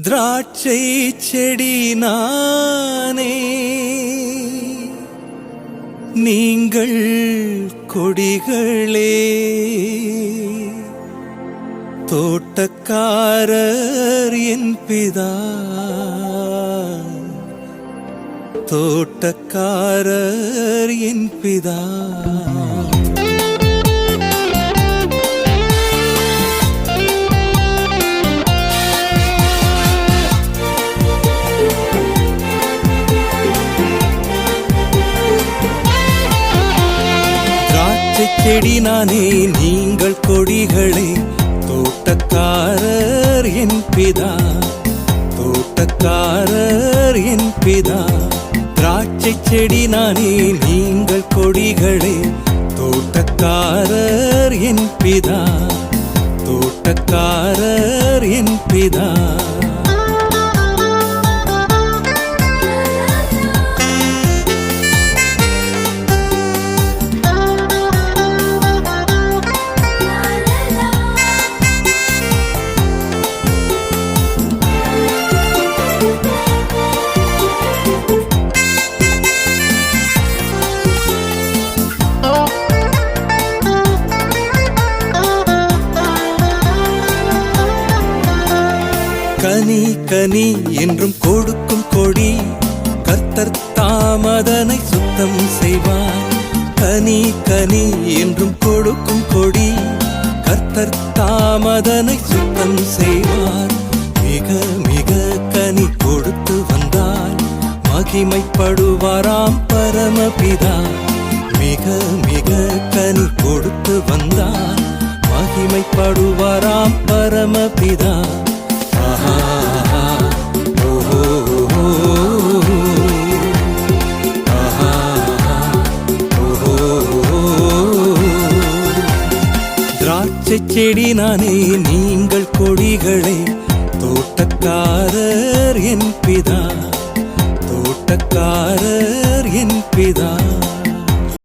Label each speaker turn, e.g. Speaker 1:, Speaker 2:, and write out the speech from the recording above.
Speaker 1: திராட்சை செடி நானே. நீங்கள் கொடிகளே. தோட்டக்காரர் என் பிதா. தோட்டக்காரர் என் பிதா. செடி நானே நீங்கள் கொடிகளே. தோட்டக்காரர் என் பிதா. தோட்டக்காரர் என் பிதா. திராட்சை செடி நானே நீங்கள் கொடிகளே. தோட்டக்காரர் என் பிதா. தோட்டக்காரர் என் பிதா. கனி கனி என்றும் கொடுக்கும் கொடி. கர்த்தர் தாமதனை சுத்தம் செய்வார். கனி கனி என்றும் கொடுக்கும் கொடி. கர்த்தர் தாமதனை சுத்தம் செய்வார். மிக மிக கனி கொடுத்து வந்தார். மகிமைப்படுவாராம் பரமபிதா. மிக மிக கனி கொடுத்து வந்தார். மகிமைப்படுவாராம் பரமபிதா. திராட்சை செடி நானே நீங்கள் கொடிகளே. தோட்டக்காரர் என் பிதா. தோட்டக்காரர் என் பிதா.